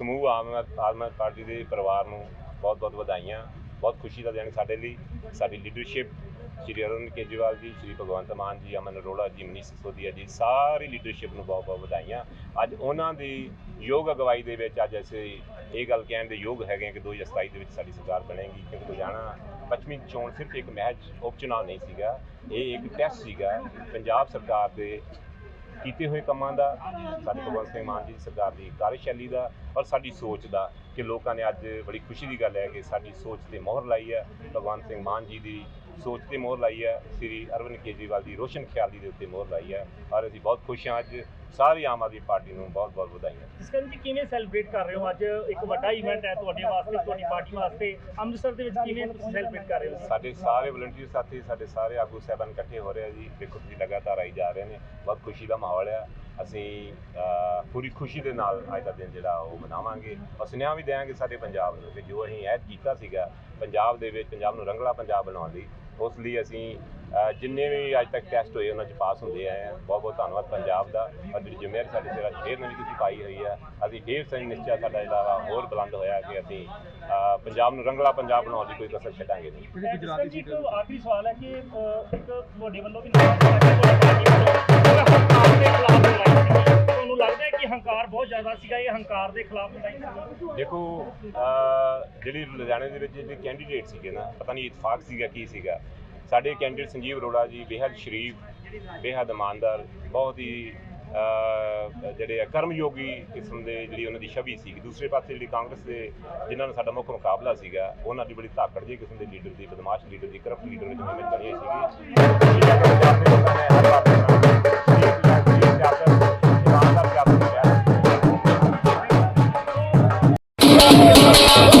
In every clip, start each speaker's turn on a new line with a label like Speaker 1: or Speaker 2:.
Speaker 1: ਸਮੂਹ ਆਮ ਆਦਮੀ ਪਾਰਟੀ ਦੇ ਪਰਿਵਾਰ ਨੂੰ ਬਹੁਤ ਬਹੁਤ ਵਧਾਈਆਂ, ਬਹੁਤ ਖੁਸ਼ੀ ਦਾ ਦਿਨ ਸਾਡੇ ਲਈ। ਸਾਡੀ ਲੀਡਰਸ਼ਿਪ ਸ਼੍ਰੀ ਅਰਵਿੰਦ ਕੇਜਰੀਵਾਲ ਜੀ, ਸ਼੍ਰੀ ਭਗਵੰਤ ਮਾਨ ਜੀ, ਅਮਨ ਅਰੋੜਾ ਜੀ, ਮਨੀਸ਼ ਸਿਸੋਦੀਆ ਜੀ, ਸਾਰੀ ਲੀਡਰਸ਼ਿਪ ਨੂੰ ਬਹੁਤ ਬਹੁਤ ਵਧਾਈਆਂ। ਅੱਜ ਉਹਨਾਂ ਦੀ ਯੋਗ ਅਗਵਾਈ ਦੇ ਵਿੱਚ ਅੱਜ ਅਸੀਂ ਇਹ ਗੱਲ ਕਹਿਣ ਦੇ ਯੋਗ ਹੈਗੇ ਹਾਂ ਕਿ 2027 ਦੇ ਵਿੱਚ ਸਾਡੀ ਸਰਕਾਰ ਬਣੇਗੀ, ਕਿਉਂਕਿ ਲੁਧਿਆਣਾ ਪੱਛਮੀ ਚੋਣ ਸਿਰਫ ਇੱਕ ਮਹਿਜ ਉਪਚੁਣਾਵ ਨਹੀਂ ਸੀਗਾ, ਇਹ ਇੱਕ ਟੈਸਟ ਸੀਗਾ। ਪੰਜਾਬ ਸਰਕਾਰ ਦੇ ਕੀਤੇ ਹੋਏ ਕੰਮਾਂ ਦਾ, ਸਾਡੇ ਭਗਵੰਤ ਸਿੰਘ ਮਾਨ ਜੀ ਦੀ ਸਰਕਾਰ ਦੀ ਕਾਰਜਸ਼ੈਲੀ ਦਾ ਔਰ ਸਾਡੀ ਸੋਚ ਦਾ ਕਿ ਲੋਕਾਂ ਨੇ ਅੱਜ ਬੜੀ ਖੁਸ਼ੀ ਦੀ ਗੱਲ ਹੈ ਕਿ ਸਾਡੀ ਸੋਚ ਤੇ ਮੋਹਰ ਲਾਈ ਹੈ। ਭਗਵੰਤ ਸਿੰਘ ਮਾਨ ਜੀ ਦੀ ਸੋਚ ਤੇ ਮੋਹਰ ਲਾਈ ਹੈ ਸ੍ਰੀ ਅਰਵਿੰਦ ਕੇਜਰੀਵਾਲ ਦੀ ਰੋਸ਼ਨ ਖਿਆਲੀ ਦੇ ਉੱਤੇ ਮੋਹਰ ਲਾਈ ਹੈ ਔਰ ਅਸੀਂ ਬਹੁਤ ਖੁਸ਼ ਹਾਂ ਅੱਜ ਸਾਰੀ ਆਮ ਆਦਮੀ ਪਾਰਟੀ ਨੂੰ ਬਹੁਤ ਬਹੁਤ ਵਧਾਈਆਂ।
Speaker 2: ਜਸਕਰਨ ਜੀ ਕਿਵੇਂ ਸੈਲੀਬ੍ਰੇਟ ਕਰ ਰਹੇ ਹੋ ਅੱਜ ਇੱਕ ਵੱਡਾ ਇਵੈਂਟ ਹੈ ਤੁਹਾਡੇ ਵਾਸਤੇ ਤੁਹਾਡੀ ਪਾਰਟੀ ਵਾਸਤੇ? ਅੰਮ੍ਰਿਤਸਰ ਦੇ ਵਿੱਚ ਕਿਵੇਂ ਸੈਲੀਬ੍ਰੇਟ ਕਰ ਰਹੇ ਹੋ?
Speaker 1: ਸਾਡੇ ਸਾਰੇ ਵਲੰਟੀਅਰ ਸਾਥੀ ਸਾਡੇ ਸਾਰੇ ਆਗੂ ਸਹਿਬਾਨ ਇਕੱਠੇ ਹੋ ਰਹੇ ਆ ਜੀ। ਦੇਖੋ ਤੁਸੀਂ ਲਗਾਤਾਰ ਆਈ ਜਾ ਰਹੇ ਨੇ ਬਹੁਤ ਖੁਸ਼ੀ ਦਾ ਮਾਹੌਲ ਹੈ ਅਸੀਂ ਪੂਰੀ ਖੁਸ਼ੀ ਦੇ ਨਾਲ ਅੱਜ ਦਾ ਦਿਨ ਜਿਹੜਾ ਉਹ ਮਨਾਵਾਂਗੇ। ਔਰ ਸੁਨੇਹਾ ਵੀ ਦੇਵਾਂਗੇ ਸਾਡੇ ਪੰਜਾਬ ਨੂੰ ਕਿ ਜੋ ਅਸੀਂ ਐਡ ਕੀਤਾ ਸੀਗਾ ਪੰਜਾਬ ਦੇ ਵਿੱਚ ਪੰਜਾਬ ਨੂੰ ਰੰਗਲਾ ਪੰਜਾਬ ਬਣਾਉਣ ਲਈ ਉਸ ਲਈ ਅਸੀਂ ਜਿੰਨੇ ਵੀ ਅੱਜ ਤੱਕ ਟੈਸਟ ਹੋਏ ਉਹਨਾਂ 'ਚ ਪਾਸ ਹੁੰਦੇ ਆਏ ਹਾਂ। ਬਹੁਤ ਬਹੁਤ ਧੰਨਵਾਦ ਪੰਜਾਬ ਦਾ। ਔਰ ਜਿਹੜੀ ਜ਼ਿੰਮੇਵਾਰੀ ਸਾਡੇ ਸਿਰ ਫੇਰ ਨਵੀਂ ਤੁਸੀਂ ਪਾਈ ਹੋਈ ਹੈ। ਅਸੀਂ ਫੇਰ ਸਿੰਘ ਨਿਸ਼ਚਾ ਸਾਡਾ ਜਿਹੜਾ ਵਾ ਹੋਰ ਬੁਲੰਦ ਹੋਇਆ ਕਿ ਅਸੀਂ ਪੰਜਾਬ ਨੂੰ ਰੰਗਲਾ ਪੰਜਾਬ ਬਣਾਉਣ ਦੀ ਕੋਈ ਕਸਰ ਛੱਡਾਂਗੇ ਨਹੀਂ।
Speaker 2: ਜਸਕਰਨ ਜੀ ਇੱਕ ਆਖਰੀ ਸਵਾਲ ਹੈ ਕਿ ਅਹ, ਇੱਕ ਤੁਹਾਡੇ ਵੱਲੋਂ ਵੀ ਨਾਮ ਹੈ ਤੁਹਾਡੀ ਪਾਰਟੀ ਵੱਲੋਂ ਉਹ ਹੰਕਾਰ ਦੇ ਖਿਲਾਫ ਲੜਾਈ ਸੀ ਤੁਹਾਨੂੰ ਲੱਗਦਾ ਹੈ ਕਿ ਹੰਕਾਰ ਬਹੁਤ ਜ਼ਿਆਦਾ ਸੀਗਾ, ਇਹ ਹੰਕਾਰ ਦੇ ਖਿਲਾਫ ਲੜਾਈ ਸੀ।
Speaker 1: ਦੇਖੋ ਜਿਹੜੀ ਲੁਧਿਆਣੇ ਦੇ ਵਿੱਚ ਜਿਹੜੇ ਕੈਂਡੀਡੇਟ ਸੀਗੇ ਨਾ, ਪਤਾ ਨਹੀਂ ਇਤਫਾਕ ਸੀਗਾ ਕੀ ਸੀਗਾ। ਸਾਡੇ ਕੈਂਡੀਡੇਟ ਸੰਜੀਵ ਅਰੋੜਾ ਜੀ ਬੇਹੱਦ ਸ਼ਰੀਫ, ਬੇਹੱਦ ਇਮਾਨਦਾਰ, ਬਹੁਤ ਹੀ ਜਿਹੜੇ ਆ ਕਰਮਯੋਗੀ ਕਿਸਮ ਦੇ ਜਿਹੜੀ ਉਹਨਾਂ ਦੀ ਛਵੀ ਸੀ ਦੂਸਰੇ ਪਾਸੇ ਜਿਹੜੀ ਕਾਂਗਰਸ ਦੇ ਜਿਨ੍ਹਾਂ ਨਾਲ ਸਾਡਾ ਮੁੱਖ ਮੁਕਾਬਲਾ ਸੀਗਾ, ਉਹਨਾਂ ਦੀ ਬੜੀ ਧਾਕੜ ਜਿਹੀ ਕਿਸਮ ਦੇ ਲੀਡਰ ਦੀ, ਬਦਮਾਸ਼ ਲੀਡਰ ਦੀ ਕਰਪਟ ਲੀਡਰ ਵਿੱਚ ਮਿਹਨਤ ਬਣੀ ਹੋਈ ਸੀਗੀ
Speaker 2: Oh,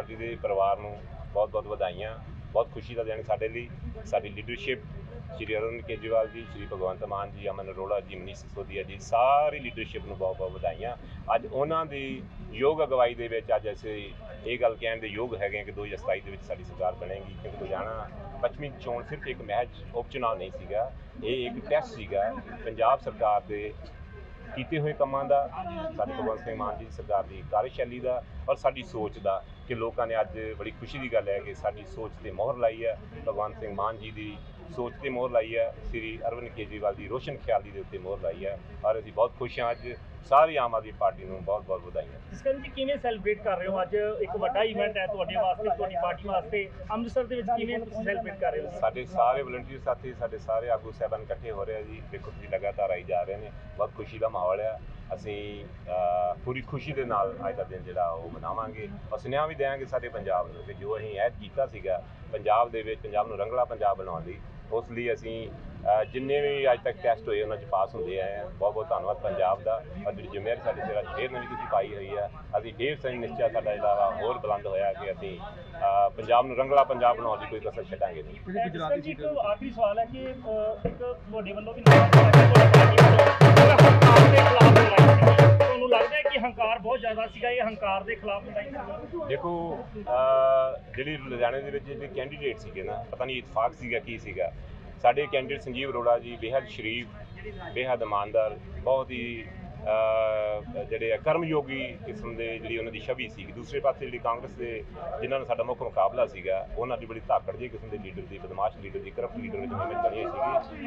Speaker 2: ਆਦਮੀ ਪਾਰਟੀ ਦੇ
Speaker 1: ਪਰਿਵਾਰ ਨੂੰ ਬਹੁਤ ਬਹੁਤ ਵਧਾਈਆਂ। ਬਹੁਤ ਖੁਸ਼ੀ ਦਾ ਦਿਨ ਸਾਡੇ ਲਈ। ਸਾਡੀ ਲੀਡਰਸ਼ਿਪ ਸ਼੍ਰੀ ਅਰਵਿੰਦ ਕੇਜਰੀਵਾਲ ਜੀ, ਸ਼੍ਰੀ ਭਗਵੰਤ ਮਾਨ ਜੀ, ਅਮਨ ਅਰੋੜਾ ਜੀ, ਮਨੀਸ਼ ਸਿਸੋਦੀਆ ਜੀ, ਸਾਰੀ ਲੀਡਰਸ਼ਿਪ ਨੂੰ ਬਹੁਤ ਬਹੁਤ ਵਧਾਈਆਂ। ਅੱਜ ਉਹਨਾਂ ਦੀ ਯੋਗ ਅਗਵਾਈ ਦੇ ਵਿੱਚ ਅੱਜ ਅਸੀਂ ਇਹ ਗੱਲ ਕਹਿਣ ਦੇ ਯੋਗ ਹੈਗੇ ਹਾਂ ਕਿ 2027 ਦੇ ਵਿੱਚ ਸਾਡੀ ਸਰਕਾਰ ਬਣੇਗੀ, ਕਿਉਂਕਿ ਲੁਧਿਆਣਾ ਪੱਛਮੀ ਚੋਣ ਸਿਰਫ ਇੱਕ ਮਹਿਜ ਉਪਚੁਣਾਵ ਨਹੀਂ ਸੀਗਾ। ਇਹ ਇੱਕ ਟੈਸਟ ਸੀਗਾ। ਪੰਜਾਬ ਸਰਕਾਰ ਦੇ ਕੀਤੇ ਹੋਏ ਕੰਮਾਂ ਦਾ, ਸਾਡੇ ਭਗਵੰਤ ਸਿੰਘ ਮਾਨ ਜੀ ਦੀ ਸਰਕਾਰ ਦੀ ਕਾਰਜਸ਼ੈਲੀ ਦਾ ਔਰ ਸਾਡੀ ਸੋਚ ਦਾ ਕਿ ਲੋਕਾਂ ਨੇ ਅੱਜ ਬੜੀ ਖੁਸ਼ੀ ਦੀ ਗੱਲ ਹੈ ਕਿ ਸਾਡੀ ਸੋਚ ਤੇ ਮੋਹਰ ਲਾਈ ਹੈ। ਭਗਵੰਤ ਸਿੰਘ ਮਾਨ ਜੀ ਦੀ ਸੋਚ ਤੇ ਮੋਹਰ ਲਾਈ ਹੈ। ਸ੍ਰੀ ਅਰਵਿੰਦ ਕੇਜਰੀਵਾਲ ਦੀ ਰੋਸ਼ਨ ਖਿਆਲੀ ਦੇ ਉੱਤੇ ਮੋਹਰ ਲਾਈ ਹੈ ਔਰ ਅਸੀਂ ਬਹੁਤ ਖੁਸ਼ ਹਾਂ ਅੱਜ ਸਾਰੀ ਆਮ ਆਦਮੀ ਪਾਰਟੀ ਨੂੰ ਬਹੁਤ ਬਹੁਤ ਵਧਾਈਆਂ।
Speaker 2: ਜਸਕਰਨ ਜੀ ਕਿਵੇਂ ਸੈਲੀਬ੍ਰੇਟ ਕਰ ਰਹੇ ਹੋ? ਅੱਜ ਇੱਕ ਵੱਡਾ ਇਵੈਂਟ ਹੈ ਤੁਹਾਡੇ ਵਾਸਤੇ ਤੁਹਾਡੀ ਪਾਰਟੀ ਵਾਸਤੇ। ਅੰਮ੍ਰਿਤਸਰ ਦੇ ਵਿੱਚ ਕਿਵੇਂ ਤੁਸੀਂ ਸੈਲੀਬ੍ਰੇਟ ਕਰ ਰਹੇ ਹੋ?
Speaker 1: ਸਾਡੇ ਸਾਰੇ ਵਲੰਟੀਅਰ ਸਾਥੀ ਸਾਡੇ ਸਾਰੇ ਆਗੂ ਸਹਿਬਾਨ ਇਕੱਠੇ ਹੋ ਰਹੇ ਆ ਜੀ। ਦੇਖੋ ਤੁਸੀਂ ਲਗਾਤਾਰ ਆਈ ਜਾ ਰਹੇ ਨੇ। ਬਹੁਤ ਖੁਸ਼ੀ ਦਾ ਮਾਹੌਲ ਹੈ ਅਸੀਂ ਪੂਰੀ ਖੁਸ਼ੀ ਦੇ ਨਾਲ ਅੱਜ ਦਾ ਦਿਨ ਜਿਹੜਾ ਉਹ ਮਨਾਵਾਂਗੇ। ਔਰ ਸੁਨੇਹਾ ਵੀ ਦੇਵਾਂਗੇ ਸਾਡੇ ਪੰਜਾਬ ਨੂੰ ਕਿ ਜੋ ਅਸੀਂ ਐਡ ਕੀਤਾ ਸੀਗਾ ਪੰਜਾਬ ਦੇ ਵਿੱਚ ਪੰਜਾਬ ਨੂੰ ਰੰਗਲਾ ਪੰਜਾਬ ਬਣਾਉਣ ਲਈ ਉਸ ਲਈ ਅਸੀਂ ਜਿੰਨੇ ਵੀ ਅੱਜ ਤੱਕ ਟੈਸਟ ਹੋਏ ਉਹਨਾਂ 'ਚ ਪਾਸ ਹੁੰਦੇ ਆਏ ਆ। ਬਹੁਤ ਬਹੁਤ ਧੰਨਵਾਦ ਪੰਜਾਬ ਦਾ। ਔਰ ਜਿਹੜੀ ਜ਼ਿੰਮੇਵਾਰੀ ਸਾਡੇ ਸਿਰ ਅੱਜ ਫੇਰ ਨਵੀਂ ਤੁਸੀਂ ਪਾਈ ਹੋਈ ਆ। ਅਸੀਂ ਫੇਰ ਸਹੀ ਨਿਸ਼ਚਾ ਸਾਡਾ ਜਿਹੜਾ ਵਾ ਹੋਰ ਬੁਲੰਦ ਹੋਇਆ ਕਿ ਅਸੀਂ ਪੰਜਾਬ ਨੂੰ ਰੰਗਲਾ ਪੰਜਾਬ ਬਣਾਉਣ ਦੀ ਕੋਈ ਕਸਰ ਛੱਡਾਂਗੇ ਨਹੀਂ।
Speaker 2: ਗੁਜਰਾਤੀ ਜੀ ਇੱਕ ਆਖਰੀ ਸਵਾਲ ਹੈ ਕਿ ਅਹ, ਇੱਕ ਤੁਹਾਡੇ ਵੱਲੋਂ ਵੀ ਨਾਮ ਤੁਹਾਡੀ ਪਾਰਟੀ ਵੱਲੋਂ। ਹੰਕਾਰ ਦੇ ਖਿਲਾਫ ਲੜਾਈ ਸੀ ਤੁਹਾਨੂੰ ਲੱਗਦਾ ਹੈ ਕਿ ਹੰਕਾਰ ਬਹੁਤ ਜ਼ਿਆਦਾ ਸੀਗਾ ਇਹ ਹੰਕਾਰ ਦੇ ਖਿਲਾਫ ਲੜਾਈ ਸੀ
Speaker 1: ਦੇਖੋ ਜਿਹੜੀ ਲੁਧਿਆਣੇ ਦੇ ਵਿੱਚ ਜਿਹੜੇ ਕੈਂਡੀਡੇਟ ਸੀਗੇ ਨਾ ਪਤਾ ਨਹੀਂ ਇਤਫਾਕ ਸੀਗਾ ਕੀ ਸੀਗਾ। ਸਾਡੇ ਕੈਂਡੀਡੇਟ ਸੰਜੀਵ ਅਰੋੜਾ ਜੀ ਬੇਹੱਦ ਸ਼ਰੀਫ, ਬੇਹੱਦ ਇਮਾਨਦਾਰ, ਬਹੁਤ ਹੀ ਜਿਹੜੇ ਆ ਕਰਮਯੋਗੀ ਕਿਸਮ ਦੇ ਜਿਹੜੀ ਉਹਨਾਂ ਦੀ ਛਵੀ ਸੀ ਦੂਸਰੇ ਪਾਸੇ ਜਿਹੜੀ ਕਾਂਗਰਸ ਦੇ ਜਿਨ੍ਹਾਂ ਨਾਲ ਸਾਡਾ ਮੁੱਖ ਮੁਕਾਬਲਾ ਸੀਗਾ, ਉਹਨਾਂ ਦੀ ਬੜੀ ਧਾਕੜ ਜਿਹੀ ਕਿਸਮ ਦੇ ਲੀਡਰ ਦੀ, ਬਦਮਾਸ਼ ਲੀਡਰ ਦੀ ਕਰਪਟ ਲੀਡਰ ਦੀ ਜਿਵੇਂ ਬਣੀ ਸੀਗੀ।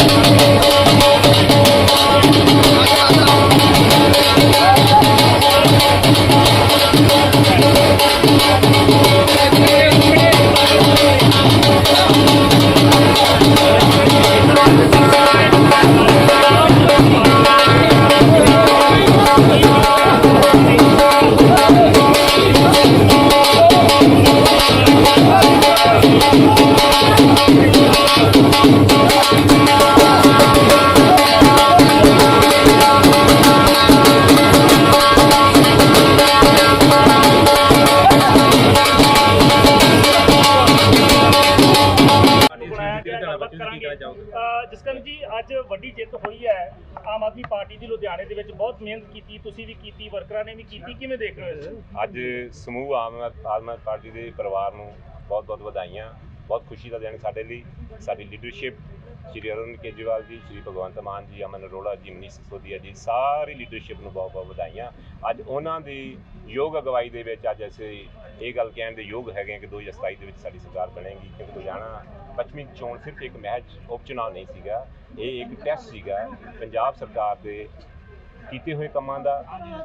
Speaker 2: ਆਮ ਆਦਮੀ ਪਾਰਟੀ ਦੀ ਲੁਧਿਆਣੇ ਦੇ ਵਿੱਚ ਬਹੁਤ ਮਿਹਨਤ ਕੀਤੀ, ਤੁਸੀਂ ਵੀ ਕੀਤੀ, ਵਰਕਰਾਂ ਨੇ ਵੀ ਕੀਤੀ, ਕਿਵੇਂ ਦੇਖ ਰਹੇ ਹੋ ਇਸ
Speaker 1: ਅੱਜ ਸਮੂਹ ਆਮ ਆਦਮੀ ਪਾਰਟੀ ਦੇ ਪਰਿਵਾਰ ਨੂੰ ਬਹੁਤ ਬਹੁਤ ਵਧਾਈਆਂ, ਬਹੁਤ ਖੁਸ਼ੀ ਦਾ ਦਿਨ ਸਾਡੇ ਲਈ। ਸਾਡੀ ਲੀਡਰਸ਼ਿਪ ਸ਼੍ਰੀ ਅਰਵਿੰਦ ਕੇਜਰੀਵਾਲ ਜੀ, ਸ਼੍ਰੀ ਭਗਵੰਤ ਮਾਨ ਜੀ, ਅਮਨ ਅਰੋੜਾ ਜੀ, ਮਨੀਸ਼ ਸਿਸੋਦੀਆ ਜੀ, ਸਾਰੀ ਲੀਡਰਸ਼ਿਪ ਨੂੰ ਬਹੁਤ ਬਹੁਤ ਵਧਾਈਆਂ। ਅੱਜ ਉਹਨਾਂ ਦੀ ਯੋਗ ਅਗਵਾਈ ਦੇ ਵਿੱਚ ਅੱਜ ਅਸੀਂ ਇਹ ਗੱਲ ਕਹਿਣ ਦੇ ਯੋਗ ਹੈਗੇ ਹਾਂ ਕਿ 2027 ਦੇ ਵਿੱਚ ਸਾਡੀ ਸਰਕਾਰ ਬਣੇਗੀ, ਕਿਉਂਕਿ ਲੁਧਿਆਣਾ ਪੱਛਮੀ ਚੋਣ ਸਿਰਫ ਇੱਕ ਮਹਿਜ ਉਪ ਨਹੀਂ ਸੀਗਾ, ਇਹ ਇੱਕ ਟੈਸਟ ਸੀਗਾ। ਪੰਜਾਬ ਸਰਕਾਰ ਦੇ ਕੀਤੇ ਹੋਏ ਕੰਮਾਂ ਦਾ,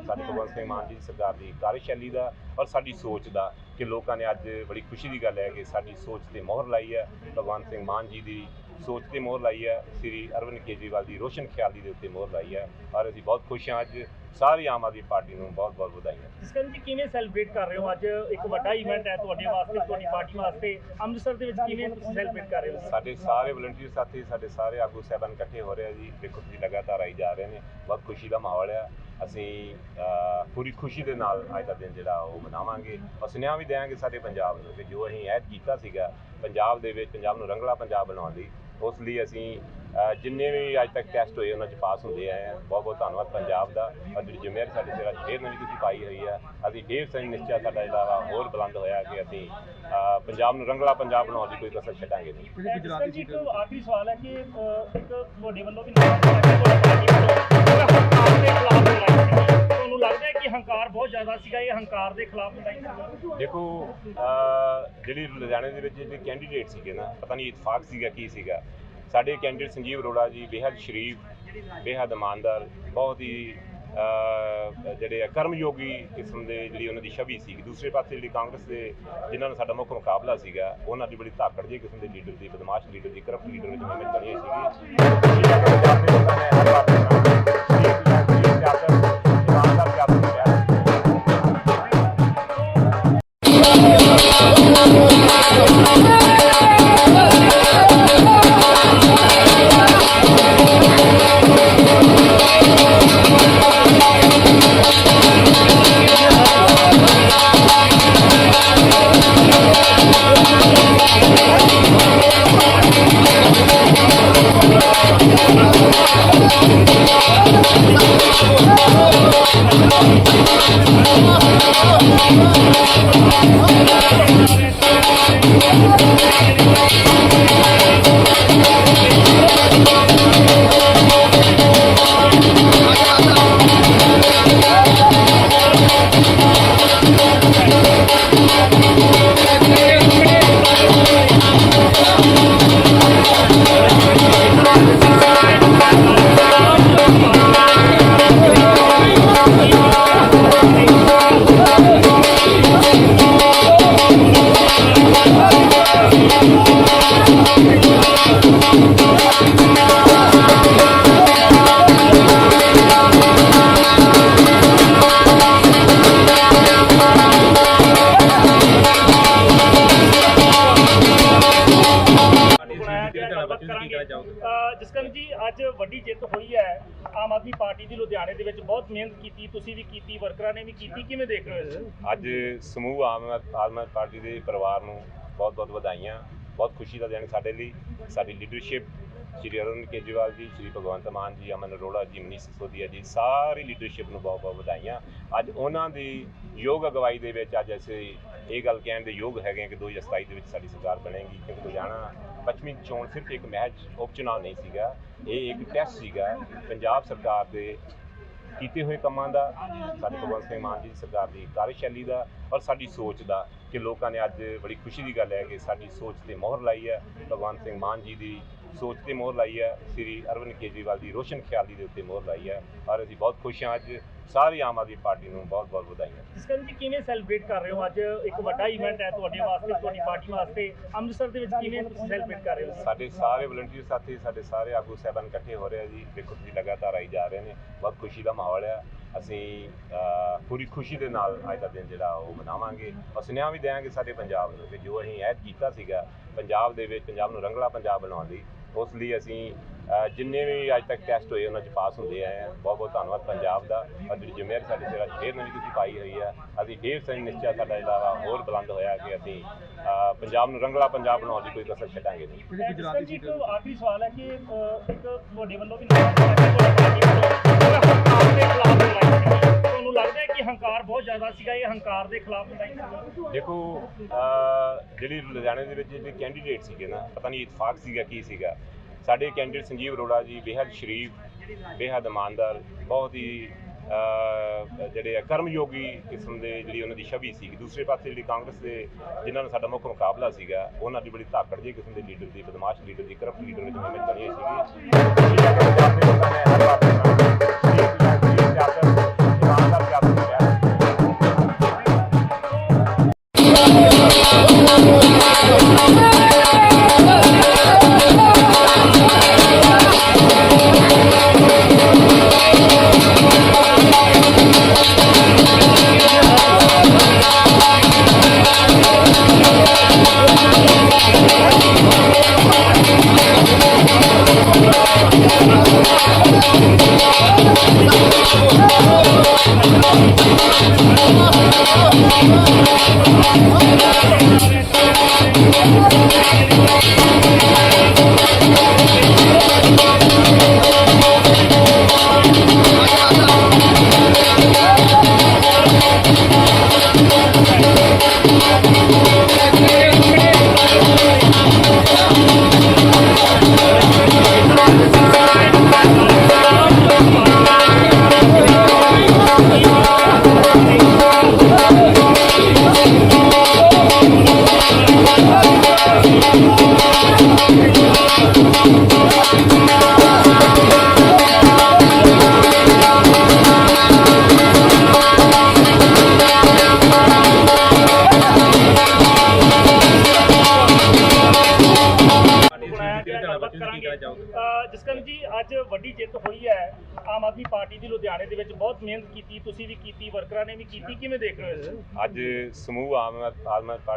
Speaker 1: ਸਾਡੇ ਭਗਵੰਤ ਸਿੰਘ ਮਾਨ ਜੀ ਦੀ ਸਰਕਾਰ ਦੀ ਕਾਰਜਸ਼ੈਲੀ ਦਾ ਔਰ ਸਾਡੀ ਸੋਚ ਦਾ ਕਿ ਲੋਕਾਂ ਨੇ ਅੱਜ ਬੜੀ ਖੁਸ਼ੀ ਦੀ ਗੱਲ ਹੈ ਕਿ ਸਾਡੀ ਸੋਚ ਤੇ ਮੋਹਰ ਲਾਈ ਹੈ। ਭਗਵੰਤ ਸਿੰਘ ਮਾਨ ਜੀ ਦੀ ਸੋਚ ਤੇ ਮੋਹਰ ਲਾਈ ਹੈ ਸ੍ਰੀ ਅਰਵਿੰਦ ਕੇਜਰੀਵਾਲ ਦੀ ਰੋਸ਼ਨ ਖਿਆਲੀ ਦੇ ਉੱਤੇ ਮੋਹਰ ਲਾਈ ਹੈ। ਔਰ ਅਸੀਂ ਬਹੁਤ ਖੁਸ਼ ਹਾਂ ਅੱਜ ਸਾਰੀ ਆਮ ਆਦਮੀ ਪਾਰਟੀ ਨੂੰ ਬਹੁਤ ਬਹੁਤ ਵਧਾਈਆਂ।
Speaker 2: ਜਸਕਰਨ ਜੀ ਕਿਵੇਂ ਸੈਲੀਬ੍ਰੇਟ ਕਰ ਰਹੇ ਹੋ? ਅੱਜ ਇੱਕ ਵੱਡਾ ਇਵੈਂਟ ਹੈ ਤੁਹਾਡੇ ਵਾਸਤੇ ਤੁਹਾਡੀ ਪਾਰਟੀ ਵਾਸਤੇ। ਅੰਮ੍ਰਿਤਸਰ ਦੇ ਵਿੱਚ ਕਿਵੇਂ ਤੁਸੀਂ ਸੈਲੀਬ੍ਰੇਟ ਕਰ ਰਹੇ ਹੋ?
Speaker 1: ਸਾਡੇ ਸਾਰੇ ਵਲੰਟੀਅਰ ਸਾਥੀ ਸਾਡੇ ਸਾਰੇ ਆਗੂ ਸਾਹਿਬਾਨ ਇਕੱਠੇ ਹੋ ਰਹੇ ਆ ਜੀ। ਦੇਖੋ ਤੁਸੀਂ ਲਗਾਤਾਰ ਆਈ ਜਾ ਰਹੇ ਨੇ। ਬਹੁਤ ਖੁਸ਼ੀ ਦਾ ਮਾਹੌਲ ਆ। ਅਸੀਂ ਪੂਰੀ ਖੁਸ਼ੀ ਦੇ ਨਾਲ ਅੱਜ ਦਾ ਦਿਨ ਜਿਹੜਾ ਉਹ ਮਨਾਵਾਂਗੇ ਔਰ ਸੁਨੇਹਾ ਵੀ ਦੇਵਾਂਗੇ ਸਾਡੇ ਪੰਜਾਬ ਨੂੰ ਕਿ ਜੋ ਅਸੀਂ ਐਡ ਕੀਤਾ ਸੀਗਾ ਪੰਜਾਬ ਦੇ ਵਿੱਚ ਪੰਜਾਬ ਨੂੰ ਰੰਗਲਾ ਪੰਜਾਬ ਬਣਾਉਣ ਲਈ ਉਸ ਲਈ ਅਸੀਂ ਜਿੰਨੇ ਵੀ ਅੱਜ ਤੱਕ ਟੈਸਟ ਹੋਏ ਉਹਨਾਂ 'ਚ ਪਾਸ ਹੁੰਦੇ ਆਏ ਆ ਬਹੁਤ ਬਹੁਤ ਧੰਨਵਾਦ ਪੰਜਾਬ ਦਾ ਔਰ ਜਿਹੜੀ ਜ਼ਿੰਮੇਵਾਰੀ ਸਾਡੇ ਸਿਰ ਫੇਰ ਨਵੀਂ ਤੁਸੀਂ ਪਾਈ ਹੋਈ ਆ ਅਸੀਂ ਫੇਰ ਸਹੀ ਨਿਸ਼ਚਾ ਸਾਡਾ ਜਿਹੜਾ ਵਾ ਹੋਰ ਬੁਲੰਦ ਹੋਇਆ ਕਿ ਅਸੀਂ ਪੰਜਾਬ ਨੂੰ ਰੰਗਲਾ ਪੰਜਾਬ ਬਣਾਉਣ ਦੀ ਕੋਈ ਕਸਰ ਛੱਡਾਂਗੇ ਨਹੀਂ
Speaker 2: ਜੀ ਇੱਕ ਆਖਰੀ ਸਵਾਲ ਹੈ ਕਿ ਇੱਕ ਤੁਹਾਡੇ ਵੱਲੋਂ ਵੀ ਨਾਮ ਤੁਹਾਡੀ ਪਾਰਟੀ ਵੱਲੋਂ ਲੱਗਦਾ ਹੈ ਕਿ ਹੰਕਾਰ ਬਹੁਤ ਜ਼ਿਆਦਾ ਸੀਗਾ, ਇਹ ਹੰਕਾਰ ਦੇ ਖਿਲਾਫ ਲੜਾਈ ਸੀ
Speaker 1: ਦੇਖੋ ਜਿਹੜੀ ਲੁਧਿਆਣੇ ਦੇ ਵਿੱਚ ਜਿਹੜੇ ਕੈਂਡੀਡੇਟ ਸੀਗੇ ਨਾ, ਪਤਾ ਨਹੀਂ ਇਤਫਾਕ ਸੀਗਾ ਕੀ ਸੀਗਾ। ਸਾਡੇ ਕੈਂਡੀਡੇਟ ਸੰਜੀਵ ਅਰੋੜਾ ਜੀ ਬੇਹੱਦ ਸ਼ਰੀਫ, ਬੇਹੱਦ ਇਮਾਨਦਾਰ, ਬਹੁਤ ਹੀ ਜਿਹੜੇ ਆ ਕਰਮਯੋਗੀ ਕਿਸਮ ਦੇ ਜਿਹੜੀ ਉਹਨਾਂ ਦੀ ਛਵੀ ਸੀ ਦੂਸਰੇ ਪਾਸੇ ਜਿਹੜੀ ਕਾਂਗਰਸ ਦੇ ਜਿਨ੍ਹਾਂ ਨਾਲ ਸਾਡਾ ਮੁੱਖ ਮੁਕਾਬਲਾ ਸੀਗਾ, ਉਹਨਾਂ ਦੀ ਬੜੀ ਧਾਕੜ ਜਿਹੀ ਕਿਸਮ ਦੇ ਲੀਡਰ ਦੀ, ਬਦਮਾਸ਼ ਲੀਡਰ ਦੀ ਕਰਪਟ ਲੀਡਰ ਦੀ ਜਿਵੇਂ ਬਣੀ ਸੀਗੀ। ਪੰਜਾਬ ਦੇ
Speaker 2: ਆਮ ਆਦਮੀ ਪਾਰਟੀ ਦੇ
Speaker 1: ਪਰਿਵਾਰ ਨੂੰ ਬਹੁਤ ਬਹੁਤ ਵਧਾਈਆਂ, ਬਹੁਤ ਖੁਸ਼ੀ ਦਾ ਦਿਨ ਸਾਡੇ ਲਈ। ਸਾਡੀ ਲੀਡਰਸ਼ਿਪ ਸ਼੍ਰੀ ਅਰਵਿੰਦ ਕੇਜਰੀਵਾਲ ਜੀ, ਸ਼੍ਰੀ ਭਗਵੰਤ ਮਾਨ ਜੀ, ਅਮਨ ਅਰੋੜਾ ਜੀ, ਮਨੀਸ਼ ਸਿਸੋਦੀਆ ਜੀ, ਸਾਰੀ ਲੀਡਰਸ਼ਿਪ ਨੂੰ ਬਹੁਤ ਬਹੁਤ ਵਧਾਈਆਂ। ਅੱਜ ਉਹਨਾਂ ਦੀ ਯੋਗ ਅਗਵਾਈ ਦੇ ਵਿੱਚ ਅੱਜ ਅਸੀਂ ਇਹ ਗੱਲ ਕਹਿਣ ਦੇ ਯੋਗ ਹੈਗੇ ਹਾਂ ਕਿ 2027 ਦੇ ਵਿੱਚ ਸਾਡੀ ਸਰਕਾਰ ਬਣੇਗੀ, ਕਿਉਂਕਿ ਲੁਧਿਆਣਾ ਪੱਛਮੀ ਚੋਣ ਸਿਰਫ ਇੱਕ ਮਹਿਜ ਉਪਚੁਣਾਵ ਨਹੀਂ ਸੀਗਾ, ਇਹ ਇੱਕ ਟੈਸਟ ਸੀਗਾ। ਪੰਜਾਬ ਸਰਕਾਰ ਦੇ ਕੀਤੇ ਹੋਏ ਕੰਮਾਂ ਦਾ, ਸਾਡੇ ਭਗਵੰਤ ਸਿੰਘ ਮਾਨ ਜੀ ਦੀ ਸਰਕਾਰ ਦੀ ਕਾਰਜਸ਼ੈਲੀ ਦਾ ਔਰ ਸਾਡੀ ਸੋਚ ਦਾ ਕਿ ਲੋਕਾਂ ਨੇ ਅੱਜ ਬੜੀ ਖੁਸ਼ੀ ਦੀ ਗੱਲ ਹੈ ਕਿ ਸਾਡੀ ਸੋਚ ਤੇ ਮੋਹਰ ਲਾਈ ਹੈ। ਭਗਵੰਤ ਸਿੰਘ ਮਾਨ ਜੀ ਦੀ ਸੋਚ ਤੇ ਮੋਹਰ ਲਾਈ ਹੈ। ਸ੍ਰੀ ਅਰਵਿੰਦ ਕੇਜਰੀਵਾਲ ਦੀ ਰੋਸ਼ਨ ਖਿਆਲੀ ਦੇ ਉੱਤੇ ਮੋਹਰ ਲਾਈ ਹੈ ਔਰ ਅਸੀਂ ਬਹੁਤ ਖੁਸ਼ ਹਾਂ। ਅੱਜ ਸਾਰੀ ਆਮ ਆਦਮੀ ਪਾਰਟੀ ਨੂੰ ਬਹੁਤ ਬਹੁਤ ਵਧਾਈਆਂ।
Speaker 2: ਜਿਸਕਰਨ ਜੀ ਕਿਵੇਂ ਸੈਲੀਬ੍ਰੇਟ ਕਰ ਰਹੇ ਹੋ? ਅੱਜ ਇੱਕ ਵੱਡਾ ਇਵੈਂਟ ਹੈ ਤੁਹਾਡੇ ਵਾਸਤੇ ਤੁਹਾਡੀ ਪਾਰਟੀ ਵਾਸਤੇ। ਅੰਮ੍ਰਿਤਸਰ ਦੇ ਵਿੱਚ ਕਿਵੇਂ ਸੈਲੀਬ੍ਰੇਟ ਕਰ ਰਹੇ ਹੋ?
Speaker 1: ਸਾਡੇ ਸਾਰੇ ਵਲੰਟੀਅਰ ਸਾਥੀ ਸਾਡੇ ਸਾਰੇ ਆਗੂ ਸਹਿਬਾਨ ਇਕੱਠੇ ਹੋ ਰਹੇ ਆ ਜੀ। ਦੇਖੋ ਤੁਸੀਂ ਲਗਾਤਾਰ ਆਈ ਜਾ ਰਹੇ ਨੇ। ਬਹੁਤ ਖੁਸ਼ੀ ਦਾ ਮਾਹੌਲ ਹੈ ਅਸੀਂ ਪੂਰੀ ਖੁਸ਼ੀ ਦੇ ਨਾਲ ਅੱਜ ਦਾ ਦਿਨ ਜਿਹੜਾ ਉਹ ਮਨਾਵਾਂਗੇ। ਔਰ ਸੁਨੇਹਾ ਵੀ ਦੇਵਾਂਗੇ ਸਾਡੇ ਪੰਜਾਬ ਨੂੰ ਕਿ ਜੋ ਅਸੀਂ ਐਡ ਕੀਤਾ ਸੀਗਾ ਪੰਜਾਬ ਦੇ ਵਿੱਚ ਪੰਜਾਬ ਨੂੰ ਰੰਗਲਾ ਪੰਜਾਬ ਬਣਾਉਣ ਲਈ ਉਸ ਲਈ ਅਸੀਂ ਜਿੰਨੇ ਵੀ ਅੱਜ ਤੱਕ ਟੈਸਟ ਹੋਏ ਉਹਨਾਂ 'ਚ ਪਾਸ ਹੁੰਦੇ ਆਏ ਹਾਂ। ਬਹੁਤ ਬਹੁਤ ਧੰਨਵਾਦ ਪੰਜਾਬ ਦਾ। ਔਰ ਜਿਹੜੀ ਜ਼ਿੰਮੇਵਾਰੀ ਸਾਡੇ ਸਿਰ 'ਚ ਫੇਰ ਨਵੀਂ ਤੁਸੀਂ ਪਾਈ ਹੋਈ ਹੈ ਅਸੀਂ ਫੇਰ ਸਹੀ ਨਿਸ਼ਚਾ ਸਾਡਾ ਜਿਹੜਾ ਵਾ ਹੋਰ ਬੁਲੰਦ ਹੋਇਆ ਕਿ ਅਸੀਂ ਪੰਜਾਬ ਨੂੰ ਰੰਗਲਾ ਪੰਜਾਬ ਬਣਾਉਣ ਦੀ ਕੋਈ ਕਸਰ ਛੱਡਾਂਗੇ ਨਹੀਂ।
Speaker 2: ਜਿਸਕਰਨ ਜੀ ਇੱਕ ਆਖਰੀ ਸਵਾਲ ਹੈ ਕਿ ਅਹ, ਇੱਕ ਤੁਹਾਡੇ ਵੱਲੋਂ ਵੀ ਨਾਮ ਹੈ ਤੁਹਾਡੀ ਪਾਰਟੀ ਵੱਲੋਂ? ਉਹ ਹੰਕਾਰ ਦੇ ਖਿਲਾਫ ਲੜਾਈ ਸੀ ਤੁਹਾਨੂੰ ਲੱਗਦਾ ਹੈ ਕਿ ਹੰਕਾਰ ਬਹੁਤ ਜ਼ਿਆਦਾ ਸੀਗਾ, ਇਹ ਹੰਕਾਰ ਦੇ ਖਿਲਾਫ ਲੜਾਈ
Speaker 1: ਦੇਖੋ ਜਿਹੜੀ ਲੁਧਿਆਣੇ ਦੇ ਵਿੱਚ ਜਿਹੜੇ ਕੈਂਡੀਡੇਟ ਸੀਗੇ ਨਾ, ਪਤਾ ਨਹੀਂ ਇਤਫਾਕ ਸੀਗਾ ਕੀ ਸੀਗਾ। ਸਾਡੇ ਕੈਂਡੀਡੇਟ ਸੰਜੀਵ ਅਰੋੜਾ ਜੀ ਬੇਹੱਦ ਸ਼ਰੀਫ, ਬੇਹੱਦ ਇਮਾਨਦਾਰ, ਬਹੁਤ ਹੀ ਜਿਹੜੇ ਆ ਕਰਮਯੋਗੀ ਕਿਸਮ ਦੇ ਜਿਹੜੀ ਉਹਨਾਂ ਦੀ ਛਵੀ ਸੀ ਦੂਸਰੇ ਪਾਸੇ ਜਿਹੜੀ ਕਾਂਗਰਸ ਦੇ ਜਿਨ੍ਹਾਂ ਨਾਲ ਸਾਡਾ ਮੁੱਖ ਮੁਕਾਬਲਾ ਸੀਗਾ, ਉਹਨਾਂ ਦੀ ਬੜੀ ਧਾਕੜ ਜਿਹੀ ਕਿਸਮ ਦੇ ਲੀਡਰ ਦੀ, ਬਦਮਾਸ਼ ਲੀਡਰ ਦੀ ਕਰਪਟ ਲੀਡਰ ਵਿੱਚ ਮੈਂ ਬਣੀ ਸੀਗੀ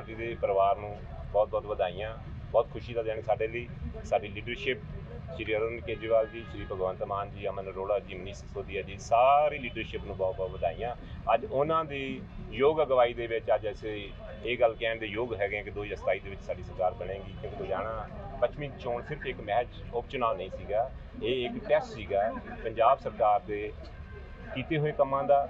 Speaker 2: ਆਦਮੀ ਦੇ
Speaker 1: ਪਰਿਵਾਰ ਨੂੰ ਬਹੁਤ ਬਹੁਤ ਵਧਾਈਆਂ। ਬਹੁਤ ਖੁਸ਼ੀ ਦਾ ਦਿਨ ਸਾਡੇ ਲਈ। ਸਾਡੀ ਲੀਡਰਸ਼ਿਪ ਸ਼੍ਰੀ ਅਰਵਿੰਦ ਕੇਜਰੀਵਾਲ ਜੀ, ਸ਼੍ਰੀ ਭਗਵੰਤ ਮਾਨ ਜੀ, ਅਮਨ ਅਰੋੜਾ ਜੀ, ਮਨੀਸ਼ ਸਿਸੋਦੀਆ ਜੀ, ਸਾਰੀ ਲੀਡਰਸ਼ਿਪ ਨੂੰ ਬਹੁਤ ਬਹੁਤ ਵਧਾਈਆਂ। ਅੱਜ ਉਹਨਾਂ ਦੀ ਯੋਗ ਅਗਵਾਈ ਦੇ ਵਿੱਚ ਅੱਜ ਅਸੀਂ ਇਹ ਗੱਲ ਕਹਿਣ ਦੇ ਯੋਗ ਹੈਗੇ ਹਾਂ ਕਿ 2027 ਦੇ ਵਿੱਚ ਸਾਡੀ ਸਰਕਾਰ ਬਣੇਗੀ, ਕਿਉਂਕਿ ਲੁਧਿਆਣਾ ਪੱਛਮੀ ਚੋਣ ਸਿਰਫ ਇੱਕ ਮਹਿਜ ਉਪਚੁਣਾਵ ਨਹੀਂ ਸੀਗਾ। ਇਹ ਇੱਕ ਟੈਸਟ ਸੀਗਾ। ਪੰਜਾਬ ਸਰਕਾਰ ਦੇ ਕੀਤੇ ਹੋਏ ਕੰਮਾਂ ਦਾ,